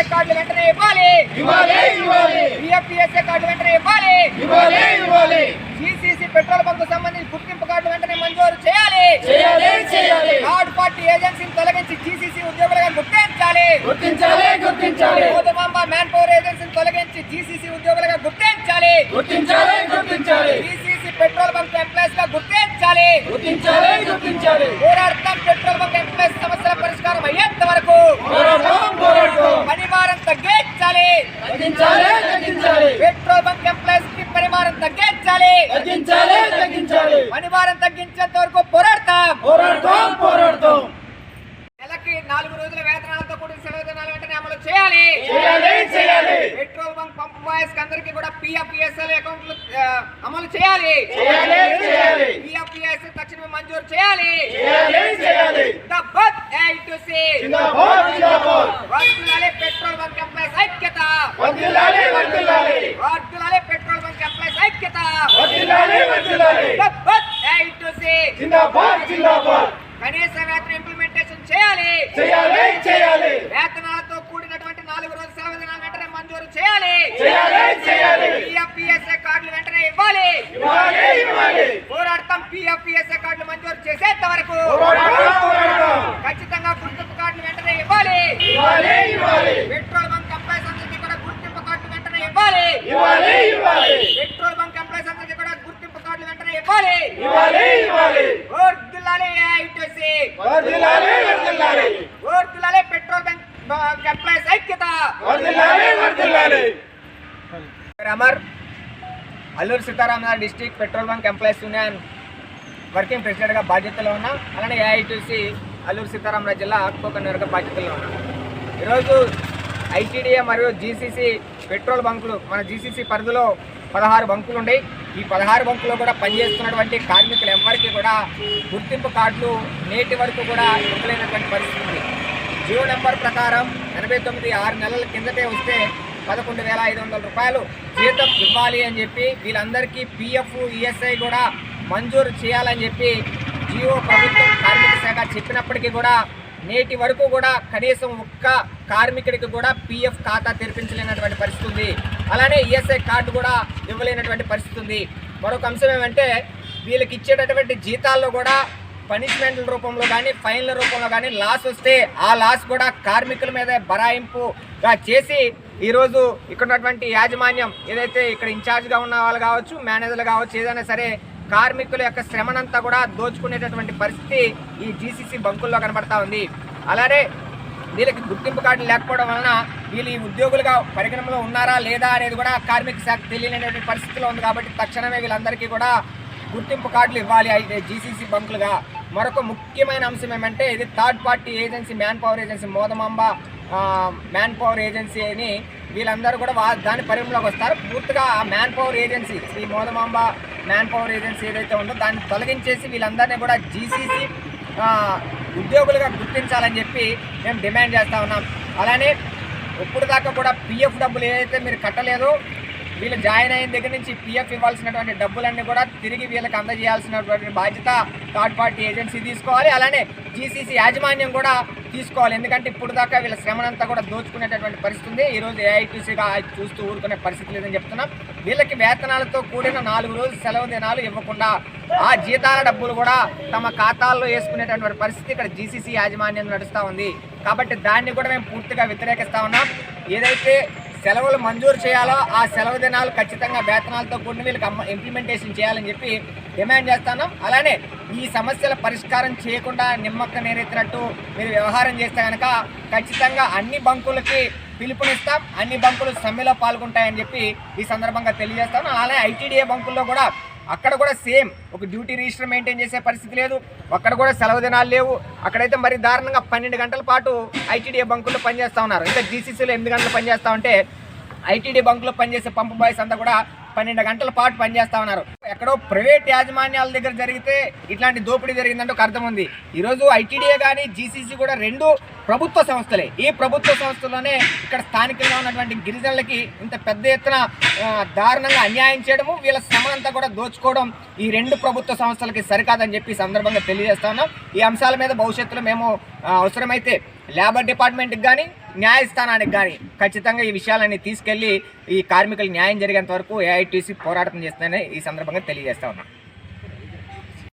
పిఎఫ్పిఎస్ఏ కార్డులు వెంటనే ఇవ్వాలి. ఇవ్వాలి ఇవ్వాలి. పిఎఫ్పిఎస్ఏ కార్డు వెంటనే ఇవ్వాలి. ఇవ్వాలి ఇవ్వాలి. జీసీసీ పెట్రోల్ బంక్ సంబంధించి గుర్తింపు కార్డు వెంటనే మంజూరు చేయాలి. చేయాలి చేయాలి. థర్డ్ పార్టీ ఏజెన్సీని తొలగించి జీసీసీ ఉద్యోగులుగా గుర్తించాలి. గుర్తించాలి గుర్తించాలి. గోధుమాంబ మ్యాన్ పవర్ ఏజెన్సీని తొలగించి జీసీసీ ఉద్యోగులుగా గుర్తించాలి. గుర్తించాలి గుర్తించాలి. జీసీసీ పెట్రోల్ బంక్ ఎంప్లాయీస్గా గుర్తించాలి. గుర్తించాలి గుర్తించాలి. పోరాడతాం పెట్రోల్ బంక్ ఎంప్లాయీస్ సమస్యల పరిష్కారం అయ్యేంత వరకు. పోరాడతాం పోరాడతాం తగ్గించాలి తగ్గించాలి తగ్గించాలి పెట్రోల్ బంక్ ఎంప్లాయీస్కి పరిమాణం తగ్గించాలి. తగ్గించాలి తగ్గించాలి. పనిభారం తగ్గించేంత వరకు పోరాడతాం. పోరాడతాం పోరాడతాం. నెలకి నాలుగు రోజుల వేతనాలతో కూడిన సెలవు దినాలు వెంటనే అమలు చేయాలి. చేయాలి చేయాలి. పెట్రోల్ బంక్ పంప్ బాయ్స్ అందరికీ కూడా పిఎఫ్పిఎస్ఎల్ అకౌంట్లు అమలు చేయాలి. చేయాలి తక్షణమే మంజూరు చేయాలి. చేయాలి పెట్రోల్ బంక్ ఎంప్లాయీస్ ఐక్యత. పెట్రోల్ బంక్ ఎంప్లాయీస్ ఐక్యత. కనీస వేతన ఇంప్లిమెంటేషన్ చేయాలి. చేయాలి చేయాలి. వేతనాలతో కూడినటువంటి నాలుగు రోజుల సెలవు దినాలు వెంటనే మంజూరు చేయాలి. చేయాలి చేయాలి. పిఎఫ్పిఎస్ఏ కార్డులు వెంటనే ఇవ్వాలి. ఇవ్వాలి ఇవ్వాలి. పోరాడతాం పిఎఫ్పిఎస్ఏ కార్డులు మంజూరు చేసేంత వరకు పోరాడతాం పోరాడతాం ఖచ్చితంగా గుర్తింపు కార్డులు వెంటనే ఇవ్వాలి ఇవ్వాలి ఇవ్వాలి పెట్రోల్ బంక్ ఎంప్లాయీస్ అందరికీ కూడా గుర్తింపు కార్డులు వెంటనే ఇవ్వాలి ఇవ్వాలి. పెట్రోల్ బంక్ ఎంప్లాయీస్ అందరికీ కూడా గుర్తింపు కార్డులు వెంటనే ఇవ్వాలి. ఇవ్వాలి ఇవ్వాలి. ఓర్దులాలి ఏఐటీసీ వర్ధిల్లాలి వర్ధిల్లాలి ఓర్దులాలి పెట్రోల్ బంక్ ఎంప్లాయీస్ ఐక్యత. వర్ధిల్లాలి వర్ధిల్లాలి Amar Alluri Sitaramaraju district petrol bunk employees union working ప్రెసిడెంట్గా బాధ్యతలో ఉన్నా అలానే ఏఐటీసీ అల్లూరు సీతారామరాజు జిల్లా కోకన్నూరుగా బాధ్యతలో ఉన్నా. ఈరోజు ఐటీడీఏ మరియు జీసీసీ పెట్రోల్ బంకులు మన జీసీసీ పరిధిలో పదహారు బంకులు ఉన్నాయి ఈ పదహారు బంకులో కూడా పనిచేస్తున్నటువంటి కార్మికులు ఎవరికి కూడా గుర్తింపు కార్డులు నేటి వరకు కూడా ఇవ్వలేనటువంటి పరిస్థితి ఉంది. జియో నెంబర్ ప్రకారం ఎనభై తొమ్మిది ఆరు నెలల కిందటే వస్తే పదకొండు వేల ఐదు వందల రూపాయలు జీతం ఇవ్వాలి అని చెప్పి వీళ్ళందరికీ పిఎఫ్ ఈఎస్ఐ కూడా మంజూరు చేయాలని చెప్పి జియో ప్రభుత్వం కార్మిక శాఖ చెప్పినప్పటికీ కూడా నేటి వరకు కూడా కనీసం ఒక్క కార్మికుడికి కూడా పిఎఫ్ ఖాతా తెరిపించలేనటువంటి పరిస్థితి ఉంది. అలానే ఈఎస్ఐ కార్డు కూడా ఇవ్వలేనటువంటి పరిస్థితి ఉంది. మరొక అంశం ఏమంటే వీళ్ళకి ఇచ్చేటటువంటి జీతాల్లో కూడా పనిష్మెంట్ల రూపంలో కానీ ఫైన్ల రూపంలో కానీ లాస్ వస్తే ఆ లాస్ కూడా కార్మికుల మీద బరాయింపుగా చేసి ఈరోజు ఇక్కడ ఉన్నటువంటి యాజమాన్యం ఏదైతే ఇక్కడ ఇన్ఛార్జ్గా ఉన్న వాళ్ళు కావచ్చు మేనేజర్లు కావచ్చు ఏదైనా సరే కార్మికుల యొక్క శ్రమనంతా కూడా దోచుకునేటటువంటి పరిస్థితి ఈ జీసీసీ బంకుల్లో కనబడతా ఉంది. అలానే వీళ్ళకి గుర్తింపు కార్డు లేకపోవడం వలన వీళ్ళు ఈ ఉద్యోగులుగా పరిగణంలో ఉన్నారా లేదా అనేది కూడా కార్మిక శాఖ తెలియనటువంటి పరిస్థితిలో ఉంది కాబట్టి తక్షణమే వీళ్ళందరికీ కూడా గుర్తింపు కార్డులు ఇవ్వాలి అయితే జీసీసీ బంకులుగా మరొక ముఖ్యమైన అంశం ఏమంటే ఇది third party agency manpower agency Modamamba manpower agency అని వీళ్ళందరూ కూడా వా దాని పరిగణలోకి వస్తారు. పూర్తిగా ఆ manpower agency Shri Modamamba manpower agency ఏదైతే ఉందో దాన్ని తొలగించేసి వీళ్ళందరినీ కూడా జీసీసీ ఉద్యోగులుగా గుర్తించాలని చెప్పి మేము డిమాండ్ చేస్తూ ఉన్నాం. అలానే ఇప్పుడు దాకా కూడా పిఎఫ్ డబ్బులు ఏదైతే మీరు కట్టలేదో వీళ్ళు జాయిన్ అయిన దగ్గర నుంచి పిఎఫ్ ఇవ్వాల్సినటువంటి డబ్బులన్నీ కూడా తిరిగి వీళ్ళకి అందజేయాల్సినటువంటి బాధ్యత థర్డ్ పార్టీ ఏజెన్సీ తీసుకోవాలి. అలానే జీసీసీ యాజమాన్యం కూడా తీసుకోవాలి. ఎందుకంటే ఇప్పుడు దాకా వీళ్ళ శ్రమనంతా కూడా దోచుకునేటటువంటి పరిస్థితి ఉంది. ఈరోజు ఏఐటీసీగా చూస్తూ ఊరుకునే పరిస్థితి లేదని చెప్తున్నాం. వీళ్ళకి వేతనాలతో కూడిన నాలుగు రోజులు సెలవు దినాలు ఇవ్వకుండా ఆ జీతాల డబ్బులు కూడా తమ ఖాతాల్లో వేసుకునేటటువంటి పరిస్థితి ఇక్కడ జీసీసీ యాజమాన్యం నడుస్తూ ఉంది. కాబట్టి దాన్ని కూడా మేము పూర్తిగా వ్యతిరేకిస్తా ఉన్నాం. ఏదైతే సెలవులు మంజూరు చేయాలో ఆ సెలవు దినాలు ఖచ్చితంగా వేతనాలతో కూడిన వీళ్ళకి ఇంప్లిమెంటేషన్ చేయాలని చెప్పి డిమాండ్ చేస్తాను. అలానే ఈ సమస్యల పరిష్కారం చేయకుండా నిమ్మక్క నేరెత్తినట్టు మీరు వ్యవహారం చేస్తే కనుక ఖచ్చితంగా అన్ని బంకులకి పిలుపునిస్తాం. అన్ని బంకులు సమ్మెలో పాల్గొంటాయని చెప్పి ఈ సందర్భంగా తెలియజేస్తాను. అలానే ఐటీడీఏ బంకుల్లో కూడా అక్కడ కూడా సేమ్. ఒక డ్యూటీ రిజిస్టర్ మెయింటైన్ చేసే పరిస్థితి లేదు. అక్కడ కూడా సెలవు దినాలు లేవు. అక్కడైతే మరి దారుణంగా పన్నెండు గంటల పాటు ఐటీడీఏ బంకుల్లో పనిచేస్తూ ఉన్నారు. ఇంకా జీసీసీలో ఎనిమిది గంటలు పనిచేస్తూ ఉంటే ఐటీడీ బంకులో పనిచేసే పంపు బాయ్స్ అంతా కూడా పన్నెండు గంటల పాటు పనిచేస్తా ఉన్నారు. ఎక్కడో ప్రైవేట్ యాజమాన్యాల దగ్గర జరిగితే ఇట్లాంటి దోపిడీ జరిగిందంటే ఒక అర్థం ఉంది. ఈరోజు ఐటీడీఏ కానీ జీసీసీ కూడా రెండు ప్రభుత్వ సంస్థలే. ఈ ప్రభుత్వ సంస్థలోనే ఇక్కడ స్థానికంగా ఉన్నటువంటి గిరిజనులకి ఇంత పెద్ద ఎత్తున దారుణంగా అన్యాయం చేయడము వీళ్ళ శ్రమ అంతా కూడా దోచుకోవడం ఈ రెండు ప్రభుత్వ సంస్థలకి సరికాదని చెప్పి సందర్భంగా తెలియజేస్తా ఉన్నాం. ఈ అంశాల మీద భవిష్యత్తులో మేము అవసరమైతే లేబర్ డిపార్ట్మెంట్కి కానీ న్యాయస్థానానికి కానీ ఖచ్చితంగా ఈ విషయాలన్నీ తీసుకెళ్ళి ఈ కార్మికులు న్యాయం జరిగేంత వరకు ఏఐటీసీ పోరాటం చేస్తుందని ఈ సందర్భంగా తెలియజేస్తా ఉన్నాం.